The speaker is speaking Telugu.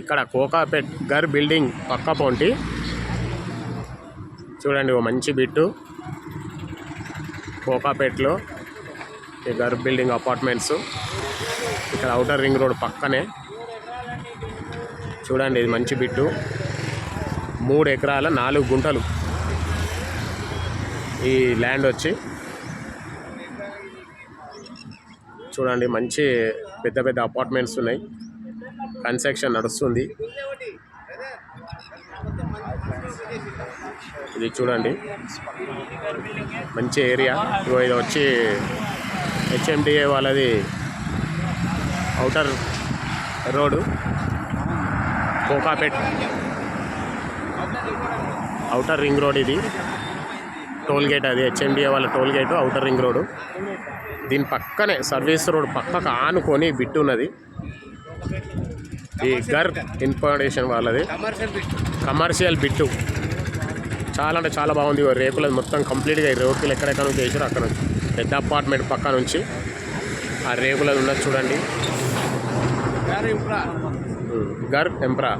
ఇక్కడ కోకాపేట్ గర్ బిల్డింగ్ పక్క పొంటి. చూడండి ఓ మంచి బిట్టు. కోకాపేట్లో ఈ గర్ బిల్డింగ్ అపార్ట్మెంట్స్. ఇక్కడ అవుటర్ రింగ్ రోడ్ పక్కనే. చూడండి ఇది మంచి బిట్టు. మూడు ఎకరాల నాలుగు గుంటలు ఈ ల్యాండ్ వచ్చి. చూడండి మంచి పెద్ద పెద్ద అపార్ట్మెంట్స్ ఉన్నాయి. కన్స్ట్రక్షన్ నడుస్తుంది. ఇది చూడండి. మంచి ఏరియా. ఇగో ఇది వచ్చి హెచ్ఎండిఏ వాళ్ళది outer road. Kokapet. Outer ring road ఇది. టోల్ గేట్ అది. హెచ్ఎండిఏ వాళ్ళ toll gate outer ring road దీని పక్కనే సర్వీస్ రోడ్ పక్కకు ఆనుకొని బిట్టు ఉన్నది ఈ గర్ ఇన్ఫర్మేషన్ వాళ్ళది. Commercial bit. చాలా అంటే చాలా బాగుంది. ఇగో రేకులది మొత్తం కంప్లీట్గా ఈ రేకులు ఎక్కడెక్కడ నుంచి వేసారు అక్కడ నుంచి. పెద్ద అపార్ట్మెంట్ పక్క నుంచి. ఆ రేకులది ఉన్నది చూడండి. గర్ ఎంప్రా.